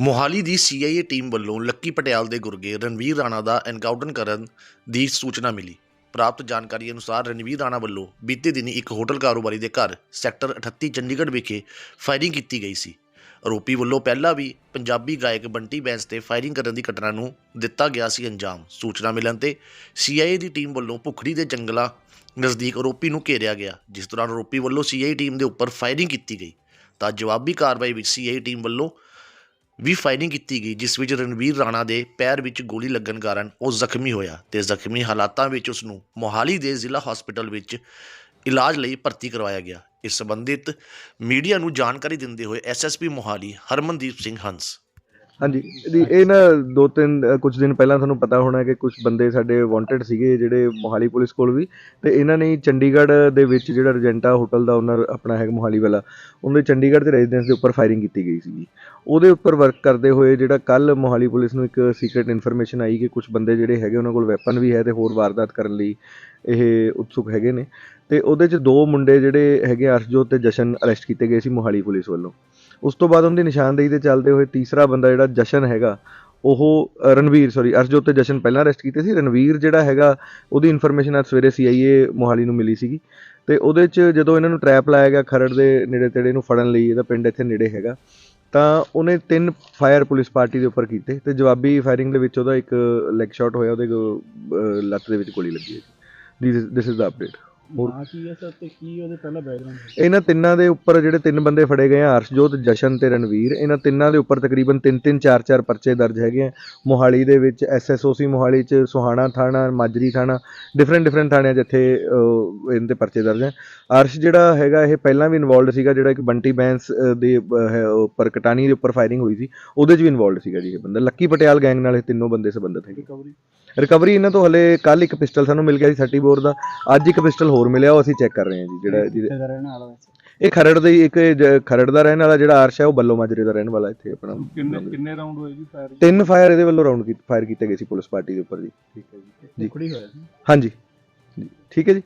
ਮੋਹਾਲੀ ਦੀ CIA team ਵੱਲੋਂ ਲੱਕੀ ਪਟਿਆਲ ਦੇ ਗੁਰਗੇ ਰਣਵੀਰ ਰਾਣਾ ਦਾ ਐਨਕਾਊਂਟਰ ਕਰਨ ਦੀ ਸੂਚਨਾ ਮਿਲੀ। ਪ੍ਰਾਪਤ ਜਾਣਕਾਰੀ ਅਨੁਸਾਰ ਰਣਵੀਰ ਰਾਣਾ ਵੱਲੋਂ ਬੀਤੇ ਦਿਨੀ ਇੱਕ ਹੋਟਲ ਕਾਰੋਬਾਰੀ ਦੇ ਘਰ ਸੈਕਟਰ 38 ਚੰਡੀਗੜ੍ਹ ਵਿਖੇ ਫਾਇਰਿੰਗ ਕੀਤੀ ਗਈ ਸੀ। ਆਰੋਪੀ ਵੱਲੋਂ ਪਹਿਲਾਂ ਵੀ ਪੰਜਾਬੀ ਗਾਇਕ ਬੰਟੀ ਬੈਂਸ ਤੇ ਫਾਇਰਿੰਗ ਕਰਨ ਦੀ ਘਟਨਾ ਨੂੰ ਦਿੱਤਾ ਗਿਆ ਸੀ ਅੰਜਾਮ। ਸੂਚਨਾ ਮਿਲਣ ਤੇ ਸੀਆਈਏ ਦੀ ਟੀਮ ਵੱਲੋਂ ਭੁਖੜੀ ਦੇ ਜੰਗਲਾਂ ਨਜ਼ਦੀਕ ਆਰੋਪੀ ਨੂੰ ਘੇਰਿਆ ਗਿਆ, ਜਿਸ ਦੌਰਾਨ ਆਰੋਪੀ ਵੱਲੋਂ ਸੀਆਈਏ ਟੀਮ ਦੇ ਉੱਪਰ ਫਾਇਰਿੰਗ ਕੀਤੀ ਗਈ। ਤਾਂ ਜਵਾਬੀ ਕਾਰਵਾਈ ਵਿੱਚ ਸੀਆਈਏ ਟੀਮ ਵੱਲੋਂ ਵੀ ਫਾਇਰਿੰਗ ਕੀਤੀ ਗਈ, ਜਿਸ ਵਿੱਚ ਰਣਵੀਰ ਰਾਣਾ ਦੇ ਪੈਰ ਵਿੱਚ ਗੋਲੀ ਲੱਗਣ ਕਾਰਨ ਉਹ ਜ਼ਖਮੀ ਹੋਇਆ ਤੇ ਜ਼ਖਮੀ ਹਾਲਾਤਾਂ ਵਿੱਚ ਉਸ ਨੂੰ ਮੋਹਾਲੀ ਦੇ ਜ਼ਿਲ੍ਹਾ ਹਸਪਤਾਲ ਵਿੱਚ ਇਲਾਜ ਲਈ ਭਰਤੀ ਕਰਵਾਇਆ ਗਿਆ। ਇਸ ਸੰਬੰਧਿਤ ਮੀਡੀਆ ਨੂੰ ਜਾਣਕਾਰੀ ਦਿੰਦੇ ਹੋਏ ਐਸਐਸਪੀ ਮੋਹਾਲੀ ਹਰਮਨਦੀਪ ਸਿੰਘ ਹੰਸ। ਹਾਂਜੀ। ਜੀ ਇਹ ਨਾ ਦੋ ਤਿੰਨ ਕੁਝ ਦਿਨ ਪਹਿਲਾਂ ਤੁਹਾਨੂੰ ਪਤਾ ਹੋਣਾ ਕਿ ਕੁਝ ਬੰਦੇ ਸਾਡੇ ਵਾਂਟਡ ਸੀਗੇ ਜਿਹੜੇ ਮੋਹਾਲੀ ਪੁਲਿਸ ਕੋਲ ਵੀ। ਤੇ ਇਹਨਾਂ ਨੇ ਚੰਡੀਗੜ੍ਹ ਦੇ ਵਿੱਚ ਜਿਹੜਾ ਰਜੈਂਟਾ ਹੋਟਲ ਦਾ ਓਨਰ ਆਪਣਾ ਹੈ ਮੋਹਾਲੀ ਵਾਲਾ ਉਹਦੇ ਚੰਡੀਗੜ੍ਹ ਦੇ ਰੈਜ਼ੀਡੈਂਸ ਦੇ ਉੱਪਰ ਫਾਇਰਿੰਗ ਕੀਤੀ ਗਈ ਸੀਗੀ। ਉਹਦੇ ਉੱਪਰ ਵਰਕ ਕਰਦੇ ਹੋਏ ਜਿਹੜਾ ਕੱਲ ਮੋਹਾਲੀ ਪੁਲਿਸ ਨੂੰ ਇੱਕ ਸੀਕ੍ਰੀਟ ਇਨਫੋਰਮੇਸ਼ਨ ਆਈ ਕਿ ਕੁਝ ਬੰਦੇ ਜਿਹੜੇ ਹੈਗੇ ਉਹਨਾਂ ਕੋਲ ਵੈਪਨ ਵੀ ਹੈ ਤੇ ਹੋਰ ਵਾਰਦਾਤ ਕਰਨ ਲਈ ਇਹ ਉਤਸੁਕ ਹੈਗੇ ਨੇ। ਤੇ ਉਹਦੇ ਚ ਦੋ ਮੁੰਡੇ ਜਿਹੜੇ ਹੈਗੇ ਅਰਸ਼ਜੋਤ ਤੇ ਜਸ਼ਨ ਅਰੈਸਟ ਕੀਤੇ ਗਏ ਸੀ ਮੋਹਾਲੀ ਪੁਲਿਸ ਵੱਲੋਂ। ਉਸ ਤੋਂ ਬਾਅਦ ਉਹਦੀ ਨਿਸ਼ਾਨਦੇਹੀ ਤੇ ਚੱਲਦੇ ਹੋਏ ਤੀਸਰਾ ਬੰਦਾ ਜਿਹੜਾ ਜਸ਼ਨ ਹੈਗਾ, ਉਹ ਰਣਵੀਰ ਸੌਰੀ ਅਰਸ਼ਜੋਤ ਤੇ ਜਸ਼ਨ ਪਹਿਲਾਂ ਅਰੈਸਟ ਕੀਤੇ ਸੀ। ਰਣਵੀਰ ਜਿਹੜਾ ਹੈਗਾ, ਉਹਦੀ ਇਨਫੋਰਮੇਸ਼ਨ ਅੱਜ ਸਵੇਰੇ ਸੀਆਈਏ ਮੋਹਾਲੀ ਨੂੰ ਮਿਲੀ ਸੀਗੀ। ਤੇ ਉਹਦੇ 'ਚ ਜਦੋਂ ਇਹਨਾਂ ਨੂੰ ਟਰੈਪ ਲਾਇਆ ਗਿਆ ਖਰੜ ਦੇ ਨੇੜੇ ਤੇੜੇ ਨੂੰ ਫੜਨ ਲਈ, ਇਹਦਾ ਪਿੰਡ ਇੱਥੇ ਨੇੜੇ ਹੈਗਾ, ਤਾਂ ਉਹਨੇ ਤਿੰਨ ਫਾਇਰ ਪੁਲਿਸ ਪਾਰਟੀ ਦੇ ਉੱਪਰ ਕੀਤੇ ਤੇ ਜਵਾਬੀ ਫਾਇਰਿੰਗ ਦੇ ਵਿੱਚ ਉਹਦਾ ਇੱਕ ਲੈਗ ਸ਼ਾਟ ਹੋਇਆ, ਉਹਦੇ ਲੱਤ ਦੇ ਵਿੱਚ ਗੋਲੀ ਲੱਗੀ ਹੈ ਜੀ ਦਿਸ ਇਜ਼ ਦਾ ਅਪਡੇਟ ਹੋਰ- ਹਾਂ ਕੀ ਹੈ ਸਰ ਤੇ ਕੀ ਉਹਦੇ ਪਹਿਲਾ ਬੈਕਗ੍ਰਾਉਂਡ ਇਹਨਾਂ ਤਿੰਨਾਂ ਦੇ ਉੱਪਰ ਜਿਹੜੇ ਤਿੰਨ ਬੰਦੇ ਫੜੇ ਗਏ ਆ ਅਰਸ਼ਜੋਤ ਜਸ਼ਨ ਤੇ ਰਣਵੀਰ ਇਹਨਾਂ ਤਿੰਨਾਂ ਦੇ ਉੱਪਰ ਤਕਰੀਬਨ 3-3 4-4 ਪਰਚੇ ਦਰਜ ਹੈਗੇ ਆ। ਮੋਹਾਲੀ ਦੇ ਵਿੱਚ ਐਸਐਸਓਸੀ ਮੋਹਾਲੀ ਚ ਸੁਹਾਣਾ ਥਾਣਾ ਮਾਜਰੀ ਥਾਣਾ ਡਿਫਰੈਂਟ ਡਿਫਰੈਂਟ ਥਾਣਿਆਂ ਜਿੱਥੇ ਇਹਨਾਂ ਤੇ ਪਰਚੇ ਦਰਜ ਹੈ ਅਰਸ਼ ਜਿਹੜਾ ਹੈਗਾ ਇਹ ਪਹਿਲਾਂ ਵੀ ਇਨਵੋਲਡ ਸੀਗਾ ਜਿਹੜਾ ਇੱਕ ਬੰਟੀ ਬੈਂਸ ਦੇ ਉੱਪਰ ਕਟਾਣੀ ਦੇ ਉੱਪਰ ਫਾਇਰਿੰਗ ਹੋਈ ਸੀ ਉਹਦੇ 'ਚ ਵੀ ਇਨਵੋਲਡ ਸੀਗਾ ਜੀ ਇਹ ਬੰਦਾ। ਲੱਕੀ ਪਟਿਆਲ ਗੈਂਗ ਨਾਲ ਇਹ ਤਿੰਨੋਂ ਬੰਦੇ ਸੰਬੰਧਿਤ ਹੈਗੇ। ਰਿਕਵਰੀ ਰਿਕਵਰੀ ਇਹਨਾਂ ਤੋਂ ਹਲੇ ਕੱਲ ਇੱਕ ਪਿਸਟਲ ਸਾਨੂੰ ਮਿਲ ਗਿਆ ਸੀ 30 ਬੋਰ ਦਾ। ਅੱਜ ਇੱਕ ਪਿਸਟਲ ਹੋਰ ਮਿਲਿਆ ਉਹ ਅਸੀਂ ਚੈੱਕ ਕਰ ਰਹੇ ਹਾਂ ਜੀ ਜਿਹੜਾ ਜਿਹਦੇ ਵਾਲਾ ਵੈਸੇ ਇਹ ਖਰੜ ਦੇ ਹੀ ਇੱਕ ਜ- ਖਰੜ ਦਾ ਰਹਿਣ ਵਾਲਾ ਜਿਹੜਾ ਅਰਸ਼ ਹੈ ਉਹ ਬੱਲੋ ਮਾਜਰੇ ਦਾ ਰਹਿਣ ਵਾਲਾ ਇੱਥੇ ਆਪਣਾ। ਕਿੰਨੇ ਕਿੰਨੇ ਰਾਉਂਡ ਹੋਏ ਜੀ ਫਾਇਰ ਤਿੰਨ ਫਾਇਰ ਇਹਦੇ ਵੱਲੋਂ ਰਾਉਂਡ ਕੀਤੇ ਫਾਇਰ ਕੀਤੇ ਗਏ ਸੀ ਪੁਲਿਸ ਪਾਰਟੀ ਦੇ ਉੱਪਰ ਜੀ। ਠੀਕ ਹੈ ਜੀ। ਜੀ। ਕੁੜੀ ਹੋਇਆ ਸੀ? ਹਾਂਜੀ। ਜੀ ਠੀਕ ਹੈ ਜੀ।